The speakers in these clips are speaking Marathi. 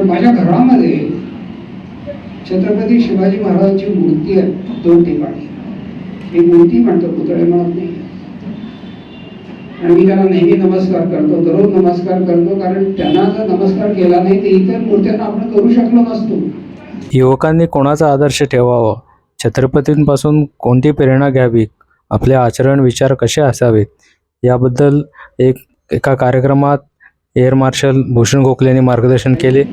तर माझ्या घरामध्ये छत्रपती शिवाजी महाराजांची मूर्ती आहे. दोन ठिकाणी एक मूर्ती म्हणतो पुतळे म्हणत नाही. आणि मी त्यांना नेहमी नमस्कार करतो दररोज नमस्कार करतो कारण त्यांना जर नमस्कार केला नाही तर इतर मूर्त्यांना आपण करू शकलो नसतो. युवकांनी कोणाचा आदर्श ठेवावा? छत्रपतींपासून कोणती प्रेरणा घ्यावी? आपले आचरण विचार कसे असावेत? याबद्दल एक एका कार्यक्रमात एअर मार्शल भूषण गोखलेंनी मार्गदर्शन केले.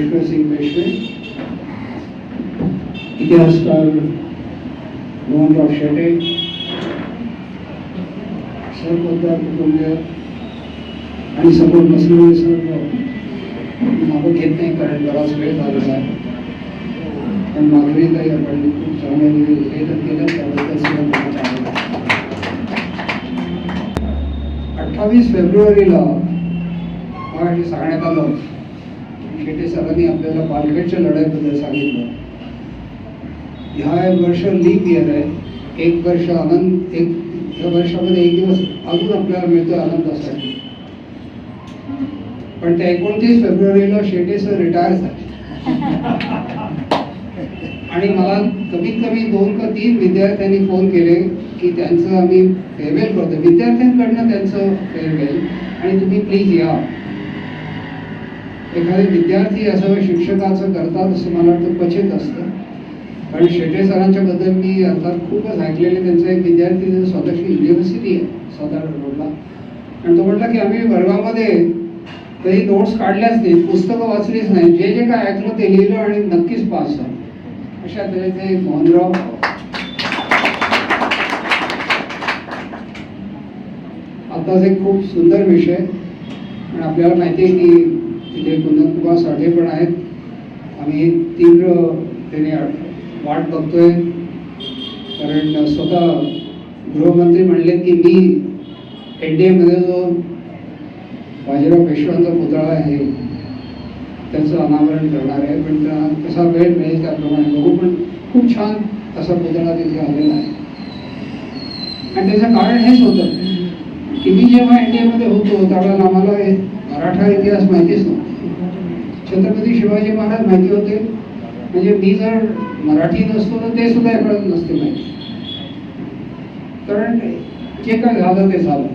माननीय पुष्करसिंग पेशवे इतिहासकार मोहनराव शेटे सरपोतदार कुटुंबीय आणि समोर बसलेले सर्व मी घेत नाही कारण बराच वेळ झालेला आहे. पण माधुरीताई आपण खूप चांगल्या निवेदन केलं त्याबद्दल सुद्धा अठ्ठावीस फेब्रुवारीला मराठी सांगण्यात आलं शेटे सरांनी आपल्याला पालखेडच्या लढाईबद्दल सांगितलं. ह्या वर्ष लीप इयर आहे एक वर्ष आनंद एक या वर्षामध्ये एक दिवस अजून आपल्याला मिळतो आनंदासाठी पण त्या एकोणतीस फेब्रुवारीला शेटे सर रिटायर झाले. आणि मला कमीत कमी दोन का तीन विद्यार्थ्यांनी फोन केले की त्यांचं आम्ही फेअरवेल करतो विद्यार्थ्यांकडनं त्यांचं फेअरवेल आणि तुम्ही प्लीज या. एखादे विद्यार्थी असं शिक्षकाचं करतात असं मला वाटतं क्वचित असतं. कारण शेटे सरांच्या बद्दल मी अर्थात खूपच ऐकलेले त्यांचा एक विद्यार्थी जो स्वतःची युनिव्हर्सिटी आहे स्वतः रोडला. आणि तो म्हटला की आम्ही वर्गामध्ये कधी नोट्स काढल्याच नाही पुस्तकं वाचलीच नाही जे जे काय ऐकलं ते लिहिलं आणि नक्कीच पास झालं. अशा तऱ्हेचे मोहनराव. आताच एक खूप सुंदर विषय. आणि आपल्याला माहिती आहे की तिथे कुंदनकुमार साठे पण आहेत. आम्ही तीव्र त्याने वाट बघतोय. कारण स्वतः गृहमंत्री म्हणले की मी एन डी एमध्ये जो बाजीराव पेशव्यांचा पुतळा आहे त्याचं अनावरण करणार आहे. पण त्या कसा वेळ मिळेल त्याप्रमाणे बघू. पण खूप छान असा पुतळा तिथे आलेला आहे. आणि त्याचं कारण हेच होतं की मी जेव्हा एन डी एमध्ये होतो त्यावेळेला आम्हाला मराठा इतिहास माहितीच नव्हता. छत्रपती शिवाजी महाराज माहिती होते. म्हणजे मी जर मराठी नसतो तर ते सुद्धा कळत नसते माहिती. कारण जे काय झालं ते झालं.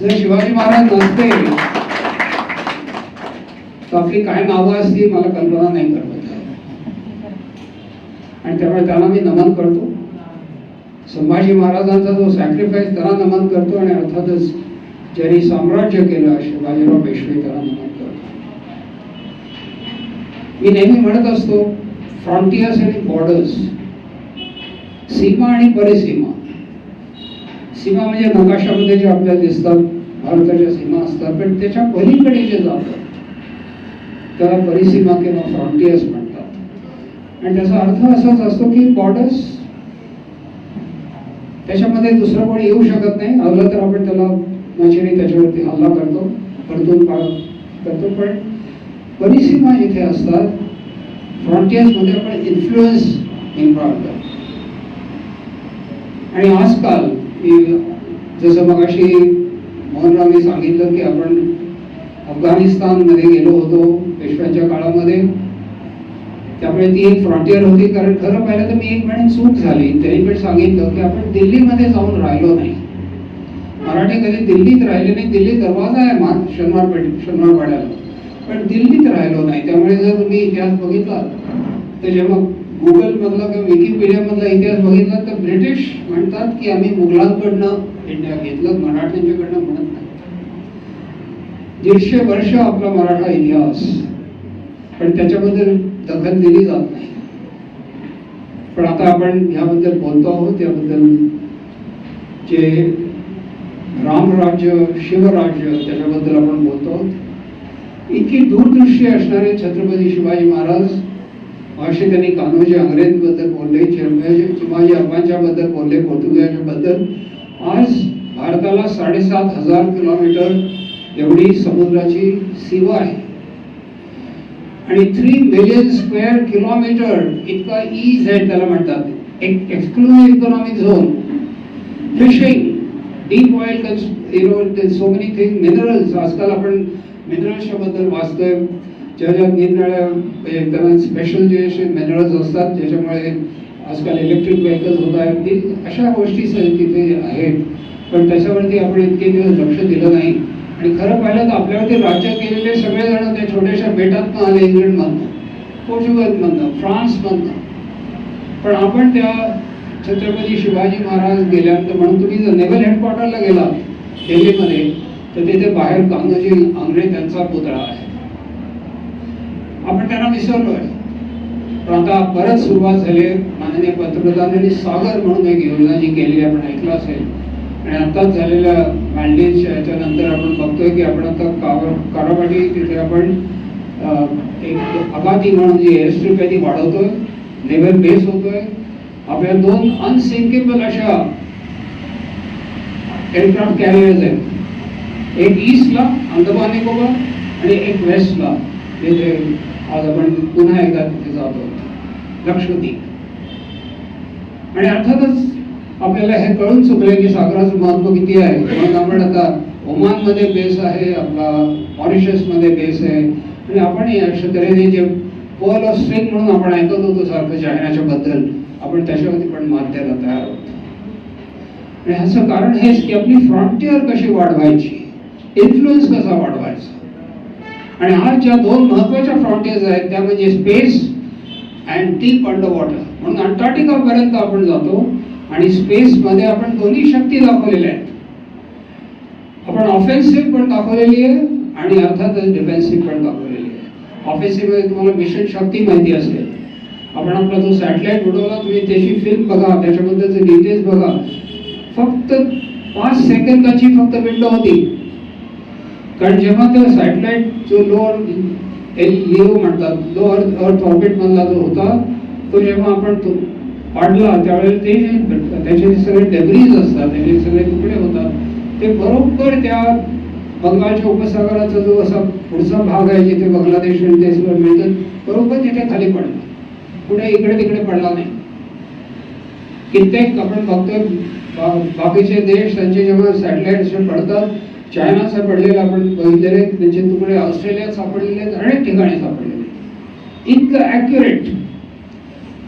जर शिवाजी महाराज नसते तर आपली काय नावं असतील मला कल्पना नाही करत. आणि त्यामुळे त्यांना मी नमन करतो. संभाजी महाराजांचा जो सॅक्रिफाईस त्याला नमन करतो आणि अर्थातच ज्यांनी साम्राज्य केलं शिवाजीराव पेशवे त्याला नमन करतो मी नेहमी म्हणत असतो फ्रॉन्टियर्स आणि बॉर्डर्स सीमा आणि परिसीमा. सीमा म्हणजे नकाशामध्ये जे आपल्याला दिसतात भारताच्या सीमा असतात पण त्याच्या पलीकडे जे जातात त्याला परिसीमा किंवा फ्रॉन्टियर्स म्हणतात. आणि त्याचा अर्थ असाच असतो की बॉर्डर्स त्याच्यामध्ये दुसरं कोणी येऊ शकत नाही आलं तर आपण त्याला नशिरी त्याच्यावरती हल्ला करतो परतून पाळ करतो. पण परिसीमा इथे असतात. फ्रॉन्टियर्समध्ये आपण इन्फ्लुएन्स इम्प्लॉय आणि आजकाल मी जसं मगाशी मोहनरावने सांगितलं की आपण अफगाणिस्तानमध्ये गेलो होतो पेशव्यांच्या काळामध्ये. त्यामुळे ती एक फ्रॉन्टियर होती. कारण खरं पाहिलं तर मी एक म्हणून चूक झाली. त्यांनी पण सांगितलं की आपण दिल्लीमध्ये जाऊन राहिलो नाही. मराठी कधी दिल्लीत राहिले नाही दिल्ली दरवाजा आहे मा शनिवार पेठ शनिवारवाड्याला. पण दिल्लीत राहिलो नाही त्यामुळे जर तुम्ही इतिहास बघितला तर जेव्हा गुगलमधला किंवा विकिपीडिया मधला इतिहास बघितला तर ब्रिटिश म्हणतात की आम्ही मुघलांकडनं इंडिया घेतलं मराठ्यांच्याकडनं म्हणत नाही. दीडशे वर्ष आपला मराठा इतिहास पण त्याच्याबद्दल दखल दिली जात नाही. पण आता आपण ह्याबद्दल बोलतो आहोत याबद्दल जे रामराज्य शिवराज्य त्याच्याबद्दल आपण बोलतो. इतकी दूरदृष्टी असणारे छत्रपती शिवाजी महाराज असे त्यांनी कान्होजी अंग्रेजबद्दल बोलले चिरंजीव चिमाजी अब्बांच्याबद्दल बोलले पोर्तुगीजांच्या आज भारताला साडेसात हजार किलोमीटर एवढी समुद्राची सीमा आहे. आणि थ्री मिलियन स्क्वेअर किलोमीटर इतका ई झेड त्याला म्हणतात. एक exclusive economic zone fishing deep oil you know so many thing minerals आजकाल आपण मिनरल्सच्या बद्दल वाचतोय. ज्या ज्या निरनिराळ्या म्हणजे त्यांना स्पेशल जे असे मिनरल्स असतात ज्याच्यामुळे आजकाल इलेक्ट्रिक व्हेकल्स होत आहेत. ती अशा गोष्टी तिथे आहेत. पण त्याच्यावरती आपण इतके दिवस लक्ष दिलं नाही. आणि खरं पाहिलं तर आपल्यावरती राज्य केलेले सगळेजण त्या छोट्याशा बेटातनं आले इंग्लंडमधनं पोर्चुगलमधनं फ्रान्समधनं. पण आपण त्या छत्रपती शिवाजी महाराज गेल्यानंतर म्हणून तुम्ही जर नेव्हल हेडक्वार्टरला गेला दिल्लीमध्ये तर तिथे बाहेर कान्होजी आंग्रे त्यांचा पुतळा आहे. आपण त्यांना विसरलोय पण आता परत सुरुवात झाली माननीय पंतप्रधानांनी सागर म्हणून एक योजना जी केलेली आपण ऐकलं असेल. आणि आताच झालेल्या मॅन्डेजच्या याच्यानंतर आपण बघतोय की आपण आता कावर कारावाटी तिथे आपण एक अगाती म्हणून जी एअरस्ट्रीप आहे ती वाढवतोय. नेव्हल बेस होतोय. आपल्या दोन अनसिंकेबल अशा एअरक्राफ्ट कॅरियर्स आहेत. एक ईस्टला अंदमान निकोबार आणि एक वेस्टला जिथे आज आपण पुन्हा एकदा तिथे जातो. लक्षद्वीप. आणि अर्थातच आपल्याला हे कळून चुकलंय की सागराचं महत्त्व किती आहे. म्हणून आपण आता ओमानमध्ये बेस आहे आपला मॉरिशसमध्ये बेस आहे. आणि आपण अशा तऱ्हेने जे पर्ल ऑफ स्ट्रिंग म्हणून आपण ऐकत होतो सारखं चायनाच्या बद्दल. आपण त्याच्यावरती पण मात द्यायला तयार आहोत. आणि ह्याचं कारण हेच की आपली फ्रॉन्टियर कशी वाढवायची? इन्फ्लुएन्स कसा वाढवायचा? आणि आज ज्या दोन महत्त्वाच्या फ्रॉन्टियर्स आहेत त्या म्हणजे space and deep under water म्हणून अंटार्क्टिका पर्यंत आपण जातो आणि स्पेस मध्ये आपण दोन्ही शक्ती दाखवलेल्या आहेत. आपण ऑफेन्सिव्ह पण दाखवलेली आहे आणि अर्थातच डिफेन्सिव्ह पण दाखवलेली आहे. ऑफेन्सिव्हमध्ये तुम्हाला मिशन शक्ती माहिती असेल. आपण आपला जो सॅटेलाइट उडवला तुम्ही त्याची फिल्म बघा त्याच्याबद्दलचे डिटेल्स बघा. फक्त पाच सेकंदाची फक्त विंडो होती. कारण जेव्हा तो सॅटेलाइट जो लोअर एल लिओ म्हणतात लोअर अर्थ ऑर्बिट मधला जो होता तो जेव्हा आपण तो पाडला त्यावेळेला ते जे त्याचे जे सगळे डेब्रीज असतात त्याचे सगळे तुकडे होतात ते बरोबर त्या बंगालच्या उपसागराचा जो असा पुढचा भाग आहे जिथे बांगलादेश आणि ते सगळं मिळतं बरोबर तिथे खाली पडला. पुढे इकडे तिकडे पडला नाही. कित्येक आपण बघतोय बा- बाकीचे देश त्यांचे जेव्हा सॅटेलाइट पडतात चायनाचा पडलेला आपण बघितलेले त्यांचे म्हणजे तुकडे ऑस्ट्रेलियात सापडलेले आहेत अनेक ठिकाणी सापडलेले इतकं ॲक्युरेट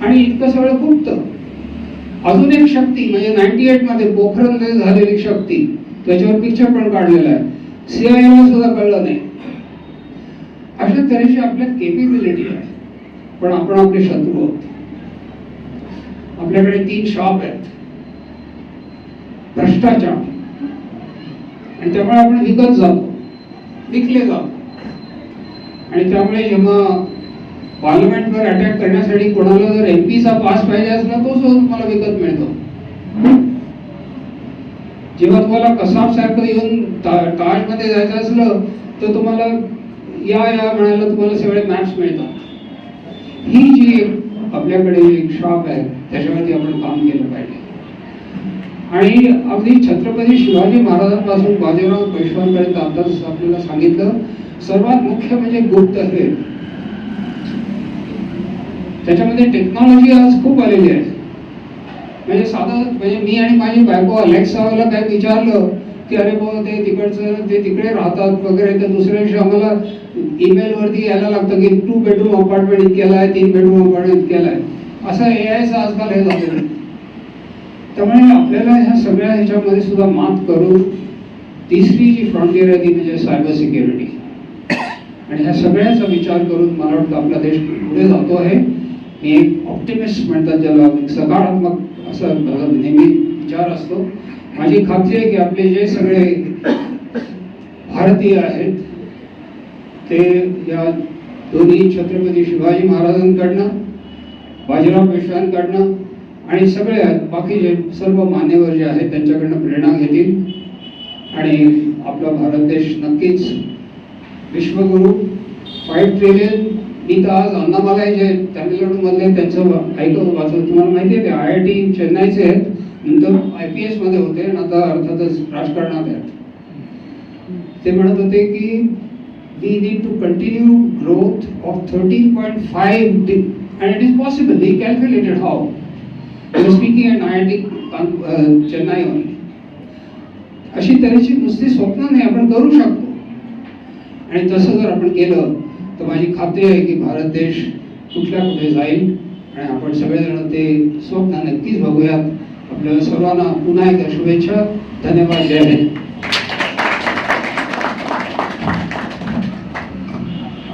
आणि इतकं सगळं गुप्त. अजून एक शक्ती म्हणजे नाईन्टी एटमध्ये पोखरणमध्ये झालेली शक्ती त्याच्यावर पिक्चर पण काढलेला आहे. सीआयएला सुद्धा कळलं नाही. अशा तऱ्हेची आपल्यात केपेबिलिटी आहे. पण आपण आपले शत्रू आहोत. आपल्याकडे तीन शॉप आहेत. भ्रष्टाचार. आणि त्यामुळे आपण विकत जातो. विकले जातो. आणि त्यामुळे जेव्हा पार्लमेंटवर अटॅक करण्यासाठी कोणाला जर एमपीचा पास पाहिजे असला तो सुद्धा तुम्हाला विकत मिळतो. जेव्हा तुम्हाला कसाब सारखं येऊन ताजमध्ये जायचं असलं तर तुम्हाला या या म्हणायला तुम्हाला सगळे मॅप्स मिळतात. ही जी आपल्याकडे एक शॉप आहे त्याच्यावरती आपण काम केलं पाहिजे. आणि अगदी छत्रपती शिवाजी महाराजांपासून बाजीराव पेशवांपर्यंत आताच आपल्याला सांगितलं सर्वात मुख्य म्हणजे गुप्तहेर त्याच्यामध्ये टेक्नॉलॉजी आज खूप आलेली आहे. म्हणजे साधं म्हणजे मी आणि माझी बायको अलेक्साला काय विचारलं की अरे बाबा ते तिकडचं ते तिकडे राहतात वगैरे तर दुसऱ्या दिवशी आम्हाला ईमेल वरती यायला लागतं की टू बेडरूम अपार्टमेंट इतक्याला आहे तीन बेडरूम अपार्टमेंट इतक्याला आहे. असं ए आयचं आजकाल हे झालेलं त्यामुळे आपल्याला ह्या सगळ्या ह्याच्यामध्ये सुद्धा मात करून तिसरी जी फ्रंटियर आहे ती म्हणजे सायबर सिक्युरिटी आणि ह्या सगळ्याचा विचार करून मला वाटतं आपला देश पुढे जातो आहे. मी एक ऑप्टिमिस्ट म्हणतात ज्याला सकारात्मक असा नेहमी विचार असतो. माझी खात्री आहे की आपले जे सगळे भारतीय आहेत ते या दोन्ही छत्रपती शिवाजी महाराजांकडनं बाजीराव पेशव्यांकडनं आणि सगळे बाकीचे सर्व मान्यवर जे आहेत त्यांच्याकडनं प्रेरणा घेतील. आणि आपला भारत देश नक्कीच विश्वगुरु. फाईव्ह ट्रिलियन मी तर आज अन्नामालाय जे तामिळनाडूमधले त्यांचं ऐकून वाचलं तुम्हाला माहिती आहे ते आय आय टी चेन्नईचे आहेत. नंतर आय पी एसमध्ये होते आणि आता अर्थातच राजकारणात आहेत. ते म्हणत होते की we need to continue growth of thirteen point five and it is possible he calculated how speaking and I I T Chennai only अशी तऱ्हेची नुसती स्वप्न नाही आपण करू शकतो. आणि तसं जर आपण केलं तर माझी खात्री आहे की भारत देश कुठल्या कुठे जाईल. आणि आपण सगळेजण ते स्वप्न नक्कीच बघूयात. आपल्या सर्वांना पुन्हा एकदा शुभेच्छा. धन्यवाद जय हिंद.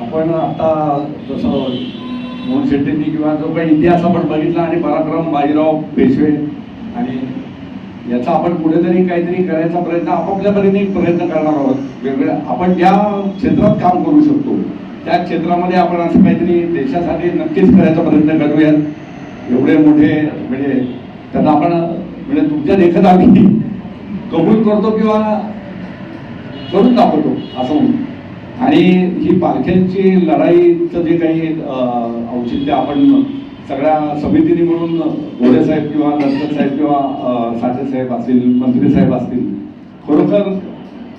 आपण आता जसं मोहन शेट्टींनी किंवा जो काही इतिहास आपण बघितला आणि पराक्रम बाजीराव पेशवे आणि याचा आपण कुठेतरी काहीतरी करायचा प्रयत्न आपापल्या परीने प्रयत्न करणार आहोत. वेगवेगळ्या आपण ज्या क्षेत्रात काम करू शकतो त्या क्षेत्रामध्ये आपण असं काहीतरी देशासाठी नक्कीच करायचा प्रयत्न करूयात. एवढे मोठे म्हणजे त्यांना आपण म्हणजे तुमच्या लेखन आम्ही कबूल करतो किंवा करून दाखवतो असं म्हणून. आणि ही पालख्यांची लढाईचं जे काही औचित्य आपण सगळ्या समितीने म्हणून गोरे साहेब किंवा नरकर साहेब किंवा साठे साहेब असतील मंत्री साहेब असतील खरोखर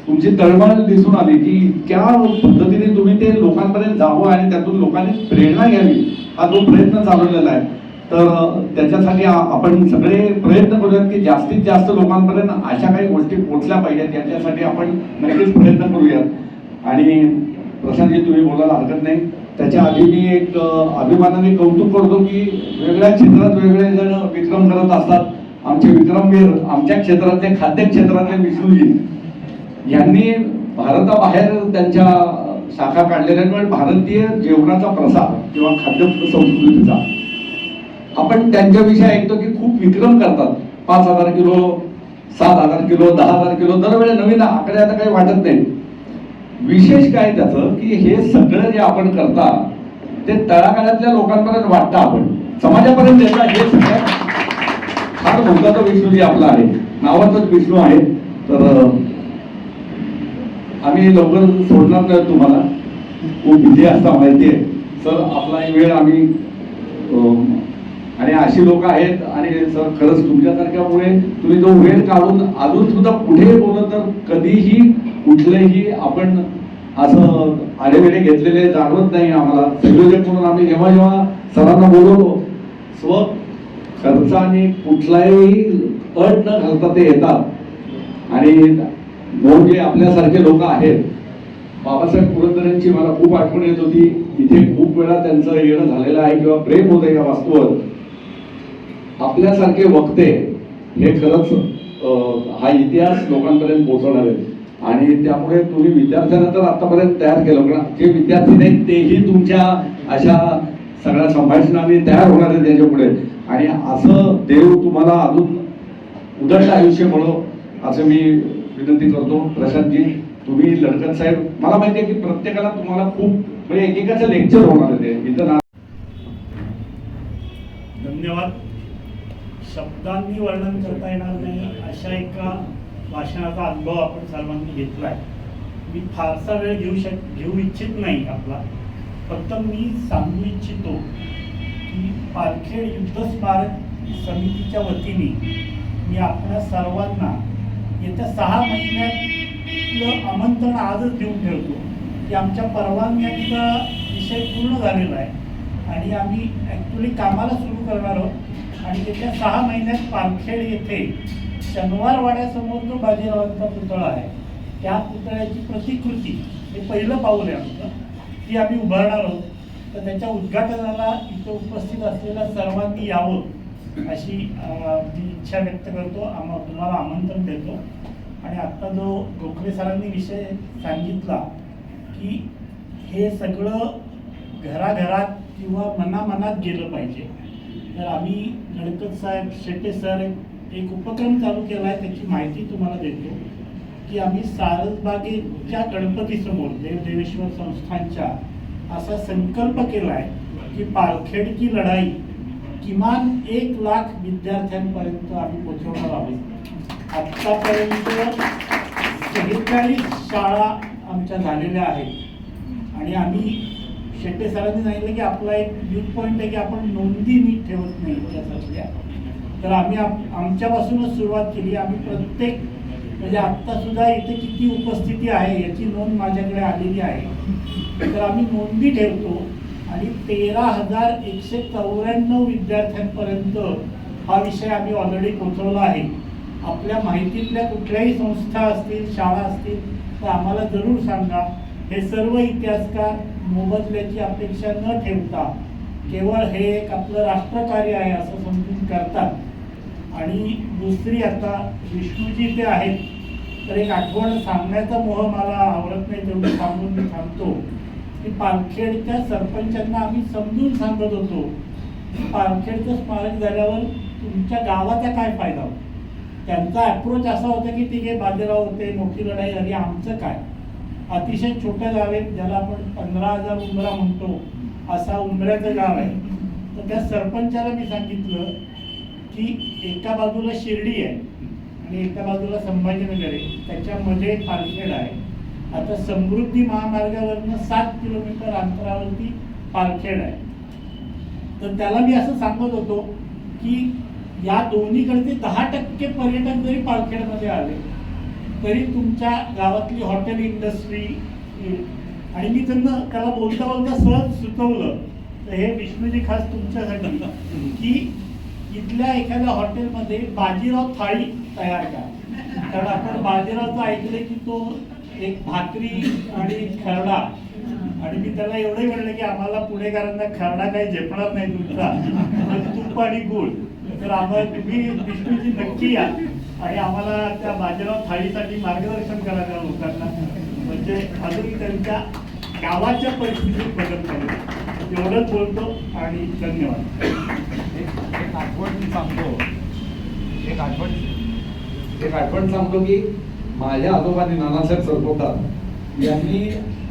तुमची तळमळ दिसून आली की इतक्या पद्धतीने तुम्ही ते लोकांपर्यंत जावं आणि त्यातून लोकांनी प्रेरणा घ्यावी हा जो प्रयत्न चालवलेला आहे. तर त्याच्यासाठी आपण सगळे प्रयत्न करूयात की जास्तीत जास्त लोकांपर्यंत अशा काही गोष्टी पोचल्या पाहिजेत याच्यासाठी आपण नक्कीच प्रयत्न करूयात. आणि प्रशांतजी तुम्ही बोलायला हरकत नाही. त्याच्या आधी मी एक अभिमानाने कौतुक करतो की वेगळ्या क्षेत्रात वेगळे जण विक्रम करत असतात. आमचे विक्रमवीर आमच्या क्षेत्रातले खाद्य क्षेत्रातले विष्णूजी. यांनी भारताबाहेर त्यांच्या शाखा काढलेल्या भारतीय जेवणाचा प्रसार किंवा खाद्य संस्कृतीचा. आपण त्यांच्याविषयी ऐकतो की खूप विक्रम करतात. पाच हजार किलो सात हजार किलो दहा हजार किलो दरवेळेला नवीन आकडे आता काही वाटत नाही. विशेष काय त्याचं की हे सगळं जे आपण करता ते तळागाळातल्या लोकांपर्यंत वाटतं आपण. समाजापर्यंत येतं हे सगळ्यात फार महत्त्वाचा विष्णू जे आपला आहे. नावाचाच विष्णू आहे. तर आम्ही लवकर सोडणार नाही तुम्हाला. खूप विजय असता माहिती आहे. सर आपला वेळ आम्ही आणि अशी लोक आहेत आणि सर खरंच तुमच्यासारख्यामुळे तुम्ही जो वेळ काढून अजून सुद्धा पुढे बोलत तर कधीही कुठलेही आपण असं आडेवेडे घेतलेले जाणवत नाही आम्हाला. संयोजक म्हणून आम्ही जेव्हा जेव्हा सरांना बोलवतो स्व खर्चाने कुठलाही अट न घालता ते येतात. आणि दोन जे आपल्यासारखे लोक आहेत बाबासाहेब पुरंदरेंची मला खूप आठवण येत होती. इथे खूप वेळा त्यांचं येणं झालेलं आहे किंवा प्रेम होतं या वास्तूवर. आपल्यासारखे वक्ते हे खरंच हा इतिहास लोकांपर्यंत पोहोचवणार आहे आणि त्यामुळे तुम्ही विद्यार्थ्यांना तर आतापर्यंत तयार केलं कारण जे विद्यार्थी नाहीत तेही तुमच्या अशा सगळ्या संभाषणाने तयार होणार आहेत त्याच्या पुढे आणि असं देव तुम्हाला अजून उदंड आयुष्य म्हणो असं मी विनंती करतो. प्रशांतजी तुम्ही लडकत साहेब मला माहिती आहे की प्रत्येकाला तुम्हाला खूप म्हणजे एकेकाचं लेक्चर होणार आहे. ते इथं धन्यवाद. शब्दांनी वर्णन करता येणार नाही अशा एका भाषणाचा अनुभव आपण सर्वांनी घेतला आहे मी फारसा वेळ घेऊ शक घेऊ इच्छित नाही आपला. फक्त मी सांगू इच्छितो की पालखेड युद्ध स्मारक समितीच्या वतीने मी आपल्या सर्वांना येत्या सहा महिन्यातलं आमंत्रण आजच देऊन ठेवतो. की आमच्या परवानग्यांचा विषय पूर्ण झालेला आहे. आणि आम्ही ॲक्च्युली कामाला सुरू करणार आहोत. आणि तिथल्या सहा महिन्यात पालखेड येथे शनिवारवाड्यासमोर जो बाजीरावांचा पुतळा आहे त्या पुतळ्याची प्रतिकृती हे पहिलं पाऊल आहे आमचं. ती आम्ही उभारणार आहोत. तर त्याच्या उद्घाटनाला इथे उपस्थित असलेल्या सर्वांनी यावं अशी मी इच्छा व्यक्त करतो. आम तुम्हाला आमंत्रण देतो. आणि आत्ता जो गोखले सरांनी विषय सांगितला की हे सगळं घराघरात किंवा मनामनात गेलं पाहिजे. तर आम्ही गणपत साहेब शेट्टे सर एक- उपक्रम चालू केला आहे त्याची माहिती तुम्हाला देतो. की आम्ही सारसबागेच्या गणपतीसमोर देवदेवेश्वर संस्थांच्या असा संकल्प केला आहे की पालखेडची लढाई किमान एक लाख विद्यार्थ्यांपर्यंत आम्ही पोचवणार आहोत. आत्तापर्यंत सेहेचाळीस शाळा आमच्या झालेल्या आहेत. आणि आम्ही शेट्टे सरांनी सांगितलं की आपला एक वीक पॉईंट आहे की आपण नोंदी नीट ठेवत नाही त्याच्यातल्या तर आम्ही आमच्यापासूनच सुरुवात केली. आम्ही प्रत्येक म्हणजे आत्तासुद्धा इथे किती उपस्थिती आहे याची नोंद माझ्याकडे आलेली आहे. तर आम्ही नोंदी ठेवतो आणि तेरा हजार एकशे चौऱ्याण्णव विद्यार्थ्यांपर्यंत हा विषय आम्ही ऑलरेडी पोहोचवला आहे. आपल्या माहितीतल्या कुठल्याही संस्था असतील शाळा असतील तर आम्हाला जरूर सांगा. हे सर्व इतिहासकार मोबदल्याची अपेक्षा न ठेवता केवळ हे एक आपलं राष्ट्रकार्य आहे असं समजून करतात. आणि दुसरी आता विष्णूजी ते आहेत तर एक आठवण सांगण्याचा मोह मला आवडत नाही तेवढं सांगून मी थांबतो. की पालखेडच्या सरपंचांना आम्ही समजून सांगत होतो की पालखेडचं स्मारक झाल्यावर तुमच्या गावाचा काय फायदा होतो? त्यांचा अप्रोच असा होता की ठीक आहे बाजीराव होते मोठी लढाई झाली आमचं काय? अतिशय छोटं गाव आहे ज्याला आपण पंधरा हजार उंबरा म्हणतो असा उंबऱ्याचं गाव आहे. तर त्या सरपंचाला मी सांगितलं की एका बाजूला शिर्डी आहे आणि एका बाजूला संभाजीनगर आहे. त्याच्यामध्ये पालखेड आहे. आता समृद्धी महामार्गावरनं सात किलोमीटर अंतरावरती पालखेड आहे. तर त्याला मी असं सांगत होतो की या दोन्हीकडचे दहा टक्के पर्यटक जरी पालखेडमध्ये आले तरी तुमच्या गावातली हॉटेल इंडस्ट्री आणि मी त्यांना त्याला बोलता बोलता सहज सुचवलं. तर हे विष्णूजी खास तुमच्यासाठी की इथल्या एखाद्या हॉटेलमध्ये बाजीराव थाळी तयार करा. कारण आपण बाजीरावचं ऐकलं की तो एक भाकरी आणि खरडा. आणि मी त्याला एवढंही म्हणलं की आम्हाला पुणेकरांना खरडा काही झेपणार नाही तुमचा. म्हणजे तूप आणि गुळ. तर आम्हाला तुम्ही विष्णूजी नक्की या. आणि आम्हाला त्या बाजीराव थाळीसाठी मार्गदर्शन करा त्या लोकांना म्हणजे अजून त्यांच्या गावाच्या परिस्थितीत बदल करेल एवढंच बोलतो आणि धन्यवाद. एक एक आठवण सांगतो. एक आठवण एक आठवण सांगतो की माझ्या आजोबांनी नानासाहेब सरपोटार यांनी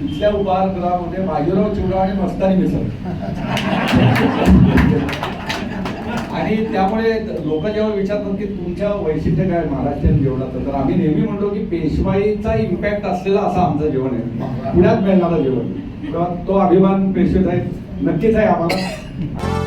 इथल्या उपहारगृहामध्ये बाजीराव चिवडा आणि मस्तानी मिसळ. आणि त्यामुळे लोक जेव्हा विचारतात की तुमच्या वैशिष्ट्य काय महाराष्ट्रीयन जेवणाचं तर आम्ही नेहमी म्हणतो की पेशवाईचा इम्पॅक्ट असलेला असं आमचं जेवण आहे. पुण्यात मिळणारं जेवण. तो अभिमान पेशवेचा आहे. नक्कीच आहे आम्हाला.